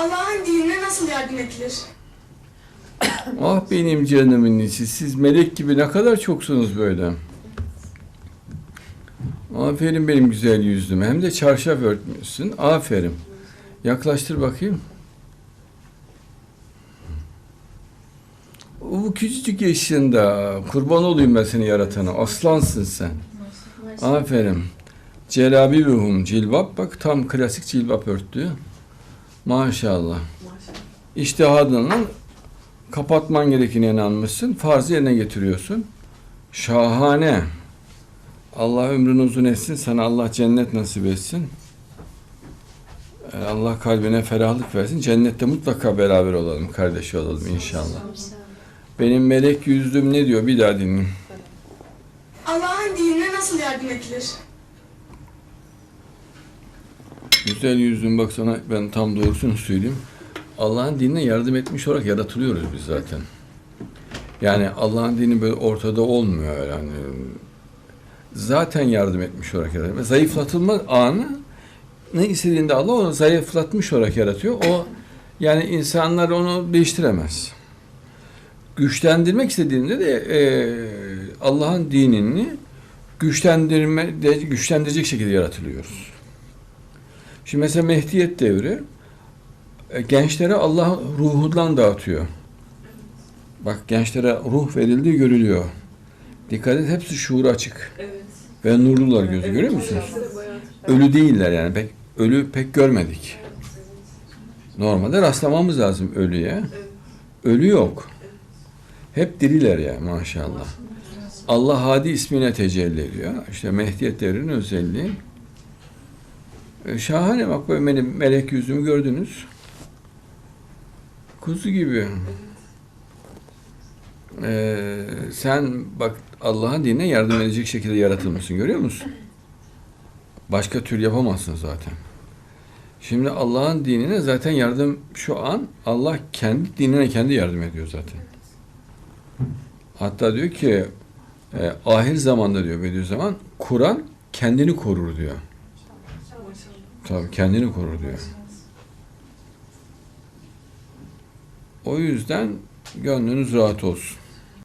Allah'ın dinine nasıl yardım edilir? Ah benim canımın içi. Siz melek gibi ne kadar çoksunuz böyle. Aferin benim güzel yüzlüm. Hem de çarşaf örtmüşsün. Aferin. Yaklaştır bakayım. Bu küçücük yaşında kurban olayım ben seni yaratana. Aslansın sen. Aferin. Celabi ruhum cilbap. Bak tam klasik cilbap örttü. Maşallah. İştihadınla kapatman gerekene inanmışsın. Farzı yerine getiriyorsun. Şahane. Allah ömrünü uzun etsin. Sana Allah cennet nasip etsin. Ee, Allah kalbine ferahlık versin. Cennette mutlaka beraber olalım. Kardeş olalım inşallah. Benim melek yüzlüm ne diyor? Bir daha dinleyin. Allah'ın dinine nasıl yardım edilir? Güzel yüzlüm bak sana ben tam doğrusunu söyleyeyim. Allah'ın dinine yardım etmiş olarak yaratılıyoruz biz zaten. Yani Allah'ın dini böyle ortada olmuyor yani. Zaten yardım etmiş olarak yaratıyor. Zayıflatılma anı ne istediğinde Allah onu zayıflatmış olarak yaratıyor. O yani insanlar onu değiştiremez. Güçlendirmek istediğinde de e, Allah'ın dinini güçlendirme güçlendirecek şekilde yaratılıyoruz. Şimdi mesela Mehdiyet devri e, gençlere Allah ruhundan dağıtıyor. Bak gençlere ruh verildiği görülüyor. Dikkat et hepsi şuuru açık. Evet. Ve nurlular gözü görüyor musunuz? Ölü değiller yani pek ölü pek görmedik. Normalde rastlamamız lazım ölüye. Ölü yok. Hep diriler ya maşallah. Allah Hadi ismine tecelli ediyor. İşte Mehdiyet devrinin özelliği. E, Şahane bak böyle benim melek yüzümü gördünüz. Kuzu gibi. Ee, sen bak Allah'ın dinine yardım edecek şekilde yaratılmışsın görüyor musun? Başka tür yapamazsın zaten. Şimdi Allah'ın dinine zaten yardım şu an Allah kendi dinine kendi yardım ediyor zaten. Hatta diyor ki e, ahir zamanda diyor Bediüzzaman Kur'an kendini korur diyor. Tabii kendini korur diyor. O yüzden gönlünüz rahat olsun.